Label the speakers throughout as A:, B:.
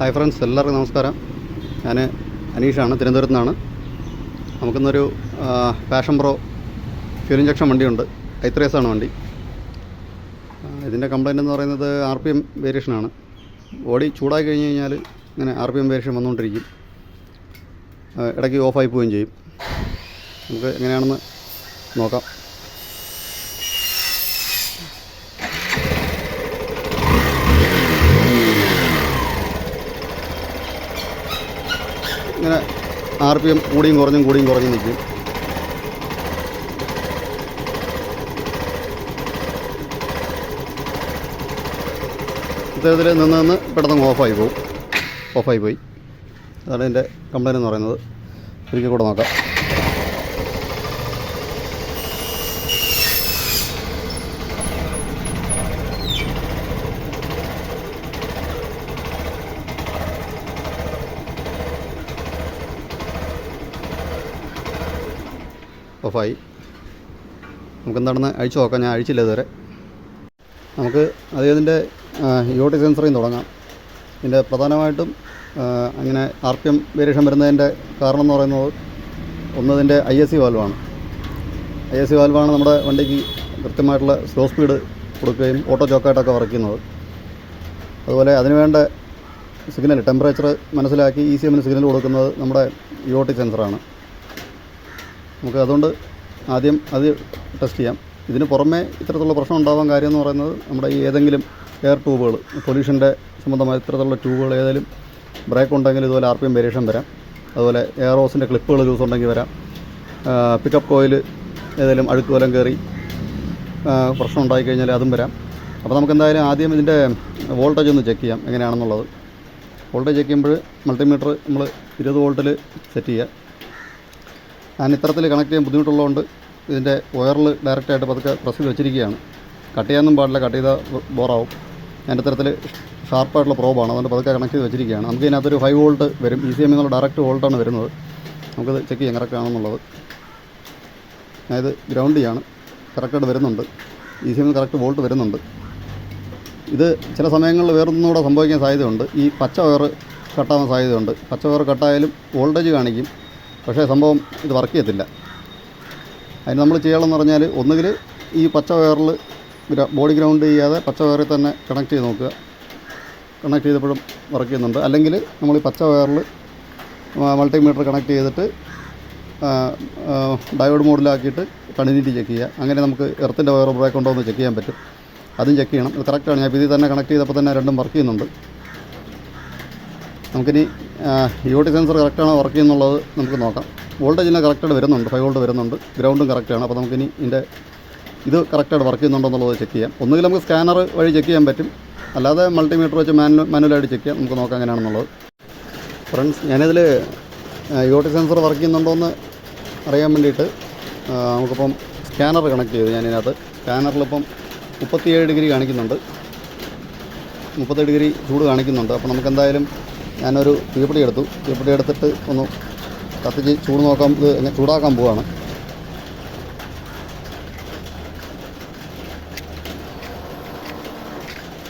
A: Hi friends എല്ലാവർക്കും നമസ്കാരം. ഞാൻ അനീഷാണ് തിരുവനന്തപുരത്ത് നിന്നാണ് നമുക്കിന്നൊരു പാഷൻ പ്രോ ഫ്യൂൽ ഇഞ്ചക്ഷൻ വണ്ടിയുണ്ട്. ആണ് വണ്ടി. ഇതിന്റെ കംപ്ലൈന്റ് എന്ന് പറയുന്നത് ആർ പി എം വേരിയേഷനാണ്. ബോഡി ചൂടായി കഴിഞ്ഞ് കഴിഞ്ഞാൽ ഇങ്ങനെ ആർ പി എം വേരിയേഷൻ വന്നുകൊണ്ടിരിക്കും. ഇടയ്ക്ക് ഓഫായി പോവുകയും ചെയ്യും. നമുക്ക് എങ്ങനെയാണെന്ന് നോക്കാം. ഇങ്ങനെ ആർ പി എം കൂടിയും കുറഞ്ഞും കൂടിയും കുറഞ്ഞും നിൽക്കും. ഇത്തരത്തിൽ നിന്ന് നിന്ന് പെട്ടെന്ന് ഓഫായി പോകും ഓഫായി പോയി. അതാണ് എന്റെ കംപ്ലൈന്റ് എന്ന് പറയുന്നത്. ഒരിക്കൽ കൂടെ നോക്കാം. ഓഫായി നമുക്ക് എന്താണെന്ന് അഴിച്ചു നോക്കാം. ഞാൻ അഴിച്ചില്ല ഇതുവരെ. നമുക്ക് അദ്ദേഹത്തിന്റെ ഇയോട്ടിക് സെൻസറിൽ നിന്ന് തുടങ്ങാം. ഇതിന്റെ പ്രധാനമായിട്ടും അങ്ങനെ ആർ പി എം വേരിയേഷൻ വരുന്നതിന്റെ കാരണം എന്ന് പറയുന്നത് ഒന്ന് ഇതിന്റെ ഐ എസ് സി വാൽവാണ്. ഐ എസ് സി വാൽവാണ് നമ്മുടെ വണ്ടിക്ക് കൃത്യമായിട്ടുള്ള സ്ലോ സ്പീഡ് കൊടുക്കുകയും ഓട്ടോ ചോക്കായിട്ടൊക്കെ വർക്ക് അതുപോലെ അതിനുവേണ്ട സിഗ്നൽ ടെമ്പറേച്ചർ മനസ്സിലാക്കി ഇ സി എമ്മിന് സിഗ്നൽ കൊടുക്കുന്നത് നമ്മുടെ ഇയോട്ടിക് സെൻസറാണ്. നമുക്ക് അതുകൊണ്ട് ആദ്യം അത് ടെസ്റ്റ് ചെയ്യാം. ഇതിന് പുറമേ ഇത്തരത്തിലുള്ള പ്രശ്നം ഉണ്ടാവാൻ കാര്യം എന്ന് പറയുന്നത് നമ്മുടെ ഈ ഏതെങ്കിലും എയർ ട്യൂബുകൾ പൊല്യൂഷന്റെ സംബന്ധമായ ഇത്തരത്തിലുള്ള ട്യൂബുകൾ ഏതെങ്കിലും ബ്രേക്ക് ഉണ്ടെങ്കിൽ ഇതുപോലെ ആർ പി എം വേരിയേഷൻ വരാം അതുപോലെ എയർ ഹോസിന്റെ ക്ലിപ്പുകൾ ലൂസ് ഉണ്ടെങ്കിൽ വരാം. പിക്കപ്പ് കോയിൽ ഏതെങ്കിലും അഴുക്ക് വലം കയറി പ്രശ്നം ഉണ്ടായിക്കഴിഞ്ഞാൽ അതും വരാം. അപ്പോൾ നമുക്ക് എന്തായാലും ആദ്യം ഇതിന്റെ വോൾട്ടേജ് ഒന്ന് ചെക്ക് ചെയ്യാം എങ്ങനെയാണെന്നുള്ളത്. വോൾട്ടേജ് ചെക്ക് ചെയ്യുമ്പോൾ മൾട്ടിമീറ്റർ നമ്മൾ ഇരുപത് വോൾട്ടിൽ സെറ്റ് ചെയ്യുക. ഞാൻ ഇത്തരത്തിൽ കണക്ട് ചെയ്യാൻ ബുദ്ധിമുട്ടുള്ളതുകൊണ്ട് ഇതിന്റെ വയറിൽ ഡയറക്റ്റായിട്ട് പതുക്കെ പ്രസ്സിൽ വെച്ചിരിക്കുകയാണ്. കട്ട് ചെയ്യാനൊന്നും പാടില്ല കട്ട് ചെയ്താൽ ബോറാവും. ഞാൻ ഇത്തരത്തിൽ ഷാർപ്പായിട്ടുള്ള പ്രോബാണ് അതുകൊണ്ട് പതുക്കെ കണക്ട് ചെയ്ത് വെച്ചിരിക്കുകയാണ്. നമുക്ക് ഇതിനകത്തൊരു ഫൈവ് വോൾട്ട് വരും. ഇ സി എം എന്നുള്ള ഡയറക്റ്റ് വോൾട്ടാണ് വരുന്നത്. നമുക്കത് ചെക്ക് ചെയ്യാം കറക്റ്റ് ആണെന്നുള്ളത്. ഞാനിത് ഗ്രൗണ്ട് ചെയ്യാണ്. കറക്റ്റായിട്ട് വരുന്നുണ്ട്. E C M correct volt വരുന്നുണ്ട്. ഇത് ചില സമയങ്ങളിൽ വേറൊന്നുകൂടെ സംഭവിക്കാൻ സാധ്യതയുണ്ട്. ഈ പച്ച വയർ കട്ടാവാൻ സാധ്യതയുണ്ട്. പച്ച വയർ കട്ടായാലും വോൾട്ടേജ് കാണിക്കും. പക്ഷേ സംഭവം ഇത് വർക്ക് ചെയ്യത്തില്ല. അതിന് നമ്മൾ ചെയ്യണമെന്ന് പറഞ്ഞാൽ ഒന്നുകിൽ ഈ പച്ച വയറിൽ ബോഡി ഗ്രൗണ്ട് ചെയ്യാതെ പച്ച വയറിൽ തന്നെ കണക്ട് ചെയ്ത് നോക്കുക. കണക്ട് ചെയ്തപ്പോഴും വർക്ക് ചെയ്യുന്നുണ്ട്. അല്ലെങ്കിൽ നമ്മൾ ഈ പച്ച വയറിൽ മൾട്ടിമീറ്റർ കണക്ട് ചെയ്തിട്ട് ഡയോഡ് മോഡിലാക്കിയിട്ട് കണ്ടിന്യൂറ്റി ചെക്ക് ചെയ്യുക. അങ്ങനെ നമുക്ക് എർത്തിന്റെ വയർ ബ്രേക്ക് ഉണ്ടോ എന്ന് ചെക്ക് ചെയ്യാൻ പറ്റും. അതും ചെക്ക് ചെയ്യണം. ഇത് കറക്റ്റാണ്. ഞാൻ ഇതിൽ തന്നെ കണക്ട് ചെയ്തപ്പോൾ തന്നെ രണ്ടും വർക്ക് ചെയ്യുന്നുണ്ട്. നമുക്കിനി യോട്ടി സെൻസർ കറക്റ്റാണോ വർക്ക് ചെയ്യുന്നുള്ളത് നമുക്ക് നോക്കാം. വോൾട്ടേജിന് കറക്റ്റായിട്ട് വരുന്നുണ്ട് ഫൈവ് വോൾട്ട് വരുന്നുണ്ട് ഗ്രൗണ്ടും കറക്റ്റാണ് അപ്പോൾ നമുക്കിനി ഇതിന്റെ ഇത് കറക്റ്റായിട്ട് വർക്ക് ചെയ്യുന്നുണ്ടോ എന്നുള്ളത് ചെക്ക് ചെയ്യാം. ഒന്നുകിൽ നമുക്ക് സ്കാനർ വഴി ചെക്ക് ചെയ്യാൻ പറ്റും. അല്ലാതെ മൾട്ടിമീറ്റർ വെച്ച് മാനുവൽ മാനുവലായിട്ട് ചെക്ക് ചെയ്യാം. നമുക്ക് നോക്കാം എങ്ങനെയാണെന്നുള്ളത്. ഫ്രണ്ട്സ് ഞാനിതിൽ യോട്ടി സെൻസർ വർക്ക് ചെയ്യുന്നുണ്ടോ എന്ന് അറിയാൻ വേണ്ടിയിട്ട് നമുക്കിപ്പം സ്കാനർ കണക്ട് ചെയ്തു ഞാനിതിനകത്ത്. സ്കാനറിലിപ്പം മുപ്പത്തിയേഴ് ഡിഗ്രി കാണിക്കുന്നുണ്ട്. മുപ്പത് ഡിഗ്രി ചൂട് കാണിക്കുന്നുണ്ട്. അപ്പോൾ നമുക്ക് എന്തായാലും ഞാനൊരു തീപ്പിടി എടുത്തു. തീപ്പിടി എടുത്തിട്ട് ഒന്ന് കത്തിച്ച് ചൂട് നോക്കാൻ ഇത് ചൂടാക്കാൻ പോവാണ്.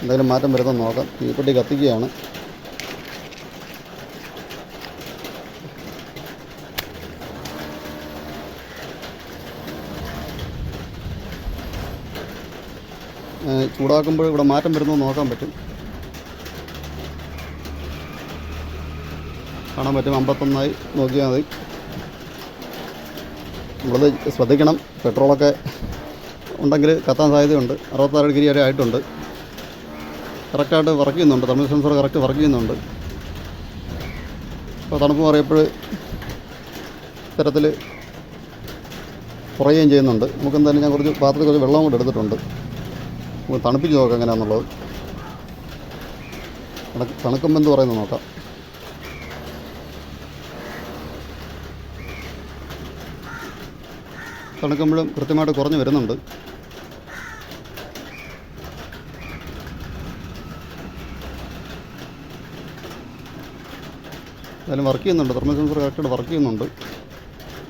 A: എന്തെങ്കിലും മാറ്റം വരുന്ന നോക്കാം. തീപ്പെട്ടി കത്തിക്കുകയാണ്. ചൂടാക്കുമ്പോൾ ഇവിടെ മാറ്റം വരുന്നു നോക്കാൻ പറ്റും. കാണാൻ പറ്റും. അമ്പത്തൊന്നായി നോക്കിയാൽ മതി. നമ്മളത് ശ്രദ്ധിക്കണം. പെട്രോളൊക്കെ ഉണ്ടെങ്കിൽ കത്താൻ സാധ്യതയുണ്ട്. അറുപത്താറ് ഡിഗ്രി വരെ ആയിട്ടുണ്ട്. കറക്റ്റായിട്ട് വർക്ക് ചെയ്യുന്നുണ്ട്. തമിഴ് സെൻസർ കറക്റ്റ് വർക്ക് ചെയ്യുന്നുണ്ട്. അപ്പോൾ തണുപ്പ് മാറിയപ്പോൾ ഇത്തരത്തിൽ കുറയുകയും ചെയ്യുന്നുണ്ട്. നമുക്ക് എന്തായാലും ഞാൻ കുറച്ച് പാത്രത്തിൽ കുറച്ച് വെള്ളം കൂടെ എടുത്തിട്ടുണ്ട്. നമുക്ക് തണുപ്പിച്ച് നോക്കാം എങ്ങനെയാണെന്നുള്ളത് തണു- തണുക്കുമ്പോൾ എന്ത് പറയുന്നത് നോക്കാം. തണുക്കുമ്പോഴും കൃത്യമായിട്ട് കുറഞ്ഞു വരുന്നുണ്ട്. എന്തായാലും വർക്ക് ചെയ്യുന്നുണ്ട്. തെർമൽ സെൻസർ കറക്റ്റായിട്ട് വർക്ക് ചെയ്യുന്നുണ്ട്.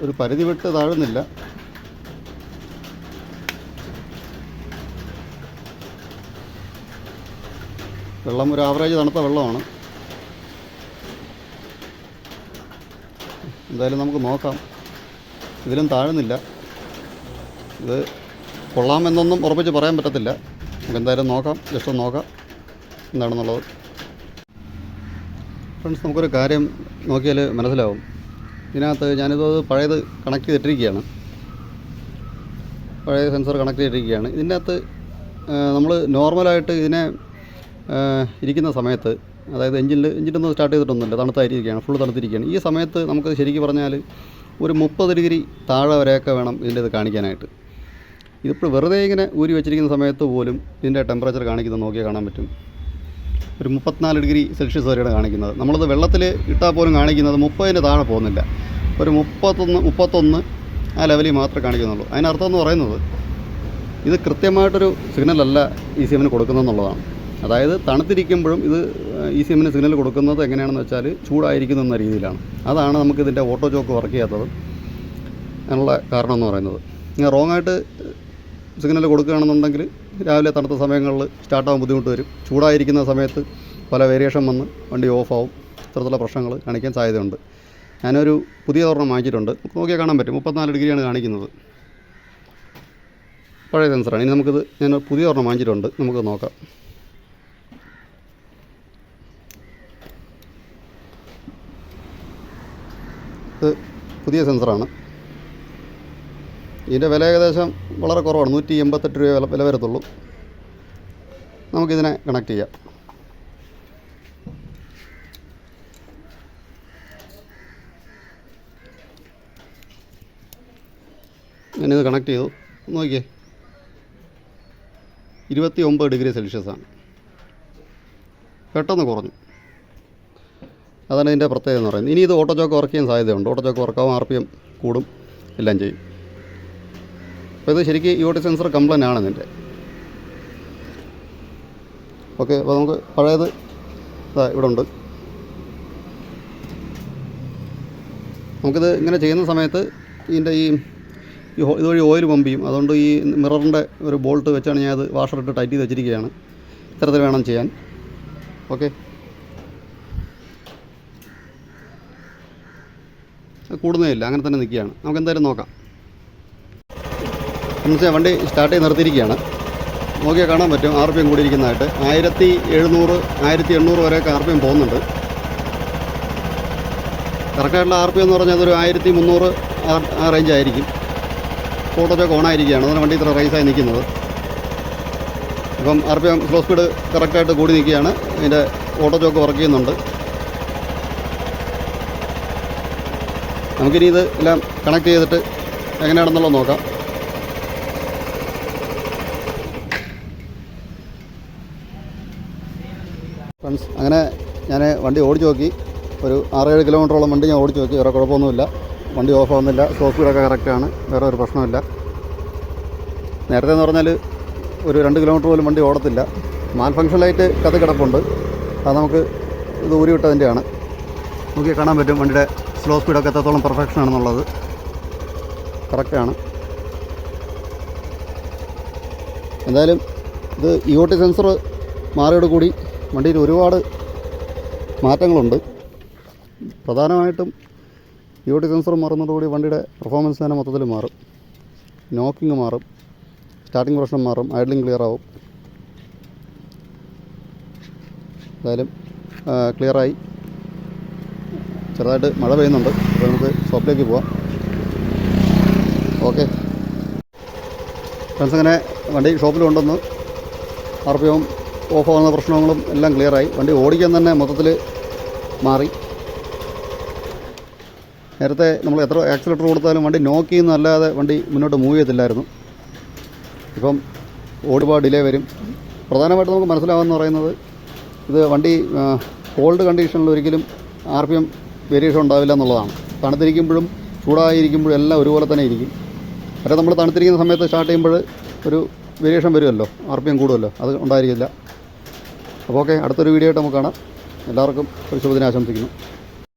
A: ഒരു പരിധി വിട്ട് താഴുന്നില്ല. വെള്ളം ഒരു ആവറേജ് തണുത്ത വെള്ളമാണ്. എന്തായാലും നമുക്ക് നോക്കാം. ഇതിലും താഴുന്നില്ല. ഇത് കൊള്ളാമെന്നൊന്നും ഉറപ്പിച്ച് പറയാൻ പറ്റത്തില്ല. നമുക്ക് എന്തായാലും നോക്കാം ജസ്റ്റ് ഒന്ന് നോക്കാം. എന്താണെന്നുള്ളത്. ഫ്രണ്ട്സ് നമുക്കൊരു കാര്യം നോക്കിയാൽ മനസ്സിലാവും. ഇതിനകത്ത് ഞാനിത് പഴയത് കണക്ട് ചെയ്തിട്ടിരിക്കുകയാണ്. പഴയ സെൻസർ കണക്ട് ചെയ്തിരിക്കുകയാണ് ഇതിന്റെ അകത്ത് നമ്മൾ നോർമലായിട്ട് ഇതിനെ ഇരിക്കുന്ന സമയത്ത് അതായത് എഞ്ചിനിൽ എഞ്ചിനൊന്നും സ്റ്റാർട്ട് ചെയ്തിട്ടൊന്നുമില്ല തണുത്തായിരിക്കുകയാണ് ഫുള്ള് തണുത്തിരിക്കുകയാണ്. ഈ സമയത്ത് നമുക്ക് ശരിക്കും പറഞ്ഞാൽ ഒരു മുപ്പത് ഡിഗ്രി താഴെ വരെയൊക്കെ വേണം ഇതിന്റെ ഇത് കാണിക്കാനായിട്ട്. ഇതിപ്പോൾ വെറുതെ ഇങ്ങനെ ഊരി വെച്ചിരിക്കുന്ന സമയത്ത് പോലും ഇതിന്റെ ടെമ്പറേച്ചർ കാണിക്കുന്നത് നോക്കിയാൽ കാണാൻ പറ്റും. ഒരു മുപ്പത്തിനാല് ഡിഗ്രി സെൽഷ്യസ് വരെയാണ് കാണിക്കുന്നത്. നമ്മളത് വെള്ളത്തിൽ ഇട്ടാൽ പോലും കാണിക്കുന്നത് മുപ്പതിന് താഴെ പോകുന്നില്ല. ഒരു മുപ്പത്തൊന്ന് മുപ്പത്തൊന്ന് ആ ലെവലിൽ മാത്രമേ കാണിക്കുന്നുള്ളൂ. അതിനർത്ഥം എന്ന് പറയുന്നത് ഇത് കൃത്യമായിട്ടൊരു സിഗ്നലല്ല ഇ സി എമ്മിന് കൊടുക്കുന്നതെന്നുള്ളതാണ് അതായത് തണുത്തിരിക്കുമ്പോഴും ഇത് ഇ സി എമ്മിന് സിഗ്നൽ കൊടുക്കുന്നത് എങ്ങനെയാണെന്ന് വെച്ചാൽ ചൂടായിരിക്കുന്നു എന്ന രീതിയിലാണ്. അതാണ് നമുക്ക് ഇതിന്റെ ഓട്ടോ ചോക്ക് വർക്ക് ചെയ്യാത്തത്. അതിനുള്ള കാരണം എന്ന് പറയുന്നത്. ഇങ്ങനെ റോങ് ആയിട്ട് സിഗ്നൽ കൊടുക്കുകയാണെന്നുണ്ടെങ്കിൽ രാവിലെ തണുത്ത സമയങ്ങളിൽ സ്റ്റാർട്ടാകാൻ ബുദ്ധിമുട്ട് വരും. ചൂടായിരിക്കുന്ന സമയത്ത് പല വേരിയേഷൻ വന്ന് വണ്ടി ഓഫാവും. ഇത്തരത്തിലുള്ള പ്രശ്നങ്ങൾ കാണിക്കാൻ സാധ്യതയുണ്ട്. ഞാനൊരു പുതിയ ഒരെണ്ണം വാങ്ങിച്ചിട്ടുണ്ട് നോക്കിയാൽ കാണാൻ പറ്റും. മുപ്പത്തിനാല് ഡിഗ്രിയാണ് കാണിക്കുന്നത്. പഴയ സെൻസറാണ്. ഇനി നമുക്കിത് ഞാൻ പുതിയ ഒരെണ്ണം വാങ്ങിച്ചിട്ടുണ്ട് നമുക്ക് നോക്കാം. ഇത് പുതിയ സെൻസറാണ്. ഇതിന്റെ വില ഏകദേശം വളരെ കുറവാണ്. നൂറ്റി എൺപത്തെട്ട് രൂപ വില വരത്തുള്ളൂ. നമുക്കിതിനെ കണക്ട് ചെയ്യാം. ഞാനിത് കണക്ട് ചെയ്തു. നോക്കിയേ. ഇരുപത്തി ഒമ്പത് ഡിഗ്രി സെൽഷ്യസാണ് പെട്ടെന്ന് കുറഞ്ഞു. അതാണ് ഇതിന്റെ പ്രത്യേകത എന്ന് പറയുന്നത്. ഇനി ഇത് ഓട്ടോ ചോക്ക് വർക്ക് ചെയ്യാൻ സാധ്യതയുണ്ട്. ഓട്ടോ ചോക്ക് വർക്കാവും ആർ പി എം കൂടും എല്ലാം ചെയ്യും. അപ്പോൾ ഇത് ശരിക്കും ഈ ഓട്ടോ സെൻസർ കംപ്ലൈന്റ് ആണ് ഇതിന്റെ ഓക്കെ അപ്പോൾ നമുക്ക് പഴയത് ഇവിടെ ഉണ്ട്. നമുക്കിത് ഇങ്ങനെ ചെയ്യുന്ന സമയത്ത് ഇതിന്റെ ഈ ഇതുവഴി ഓയിൽ പമ്പ് ചെയ്യും. അതുകൊണ്ട് ഈ മിററിന്റെ ഒരു ബോൾട്ട് വെച്ചാണ് ഞാൻ അത് വാഷർ ഇട്ട് ടൈറ്റ് ചെയ്ത് വെച്ചിരിക്കുകയാണ്. ഇത്തരത്തിൽ വേണം ചെയ്യാൻ. ഓക്കെ. കൂടുന്നേ ഇല്ല. അങ്ങനെ തന്നെ നിൽക്കുകയാണ്. നമുക്ക് എന്തായാലും നോക്കാം. എന്നുവെച്ചാൽ വണ്ടി സ്റ്റാർട്ട് ചെയ്ത് നിർത്തിയിരിക്കുകയാണ്. നോക്കിയാൽ കാണാൻ പറ്റും ആർ പി എം കൂടിയിരിക്കുന്നതായിട്ട്. ആയിരത്തി എഴുന്നൂറ് ആയിരത്തി എണ്ണൂറ് വരെയൊക്കെ ആർ പി എം പോകുന്നുണ്ട്. കറക്റ്റായിട്ടുള്ള ആർ പി എന്ന് പറഞ്ഞാൽ അതൊരു ആയിരത്തി മുന്നൂറ് ആ- ആ റേഞ്ച് ആയിരിക്കും. ഫോട്ടോച്ചൊക്കെ ഓണായിരിക്കുകയാണ് അതിന് വണ്ടി ഇത്ര റൈസായി നിൽക്കുന്നത്. അപ്പം R P M slow speed കറക്റ്റായിട്ട് കൂടി നിൽക്കുകയാണ്. അതിന്റെ ഓട്ടോ ചോക്ക് വർക്ക് ചെയ്യുന്നുണ്ട്. നമുക്കിനി ഇത് എല്ലാം കണക്ട് ചെയ്തിട്ട് എങ്ങനെയാണെന്നുള്ളത് നോക്കാം ഫ്രണ്ട്സ് അങ്ങനെ ഞാൻ വണ്ടി ഓടിച്ച് നോക്കി. ഒരു ആറേഴ് കിലോമീറ്ററോളം വണ്ടി ഞാൻ ഓടിച്ച് നോക്കി. വേറെ കുഴപ്പമൊന്നുമില്ല. വണ്ടി ഓഫ് ആവുന്നില്ല. സ്ലോ സ്പീഡൊക്കെ കറക്റ്റാണ് വേറെ ഒരു പ്രശ്നമില്ല നേരത്തെ എന്ന് പറഞ്ഞാൽ ഒരു രണ്ട് കിലോമീറ്റർ പോലും വണ്ടി ഓടത്തില്ല. മാൽ ഫങ്ഷൻ ലൈറ്റ് കത്ത് കിടപ്പുണ്ട്. അത് നമുക്ക് ഇത് ഊരി വിട്ടതിന്റെയാണ് നോക്കി കാണാൻ പറ്റും വണ്ടിയുടെ സ്ലോ സ്പീഡൊക്കെ എത്രത്തോളം പെർഫെക്ഷൻ ആണെന്നുള്ളത്. കറക്റ്റാണ് എന്തായാലും ഇത് ഇ ഒ ടി സെൻസർ മാറിയോട് കൂടി വണ്ടിയിൽ ഒരുപാട് മാറ്റങ്ങളുണ്ട്. പ്രധാനമായിട്ടും യൂട്ടി സെൻസർ മാറുന്നതോടുകൂടി വണ്ടിയുടെ പെർഫോമൻസ് തന്നെ മൊത്തത്തിൽ മാറും. നോക്കിങ് മാറും. സ്റ്റാർട്ടിംഗ് പ്രശ്നം മാറും. ഐഡലിംഗ് ക്ലിയർ ആവും. എന്തായാലും ക്ലിയറായി ചെറുതായിട്ട് മഴ പെയ്യുന്നുണ്ട്. അപ്പോൾ നമുക്ക് ഷോപ്പിലേക്ക് പോവാം. ഓക്കെ ഫ്രണ്ട്സ് അങ്ങനെ വണ്ടി ഷോപ്പിൽ കൊണ്ടുവന്ന് ആർ പി ഓഫ് ആവുന്ന പ്രശ്നങ്ങളും എല്ലാം ക്ലിയറായി വണ്ടി ഓടിക്കാൻ തന്നെ മൊത്തത്തിൽ മാറി. നേരത്തെ നമ്മൾ എത്ര ആക്സിലേറ്റർ കൊടുത്താലും വണ്ടി നോക്കി എന്നല്ലാതെ വണ്ടി മുന്നോട്ട് മൂവ് ചെയ്തില്ലായിരുന്നു ഇപ്പം ഒരുപാട് ഡിലേ വരും. പ്രധാനമായിട്ട് നമുക്ക് മനസ്സിലാവുമെന്ന് പറയുന്നത് ഇത് വണ്ടി കോൾഡ് കണ്ടീഷനിൽ ഒരിക്കലും ആർ പി എം വേരിയേഷൻ ഉണ്ടാവില്ല എന്നുള്ളതാണ്. തണുത്തിരിക്കുമ്പോഴും ചൂടായിരിക്കുമ്പോഴും എല്ലാം ഒരുപോലെ തന്നെ ഇരിക്കും. പക്ഷേ നമ്മൾ തണുത്തിരിക്കുന്ന സമയത്ത് സ്റ്റാർട്ട് ചെയ്യുമ്പോൾ ഒരു വേരിയേഷൻ വരുമല്ലോ. ആർ പി എം കൂടുമല്ലോ. അത് ഉണ്ടായിരിക്കില്ല. അപ്പോൾ ഓക്കെ അടുത്തൊരു വീഡിയോ ആയിട്ട് നമുക്ക് കാണാം. എല്ലാവർക്കും ഒരു ശുഭദിനം ആശംസിക്കുന്നു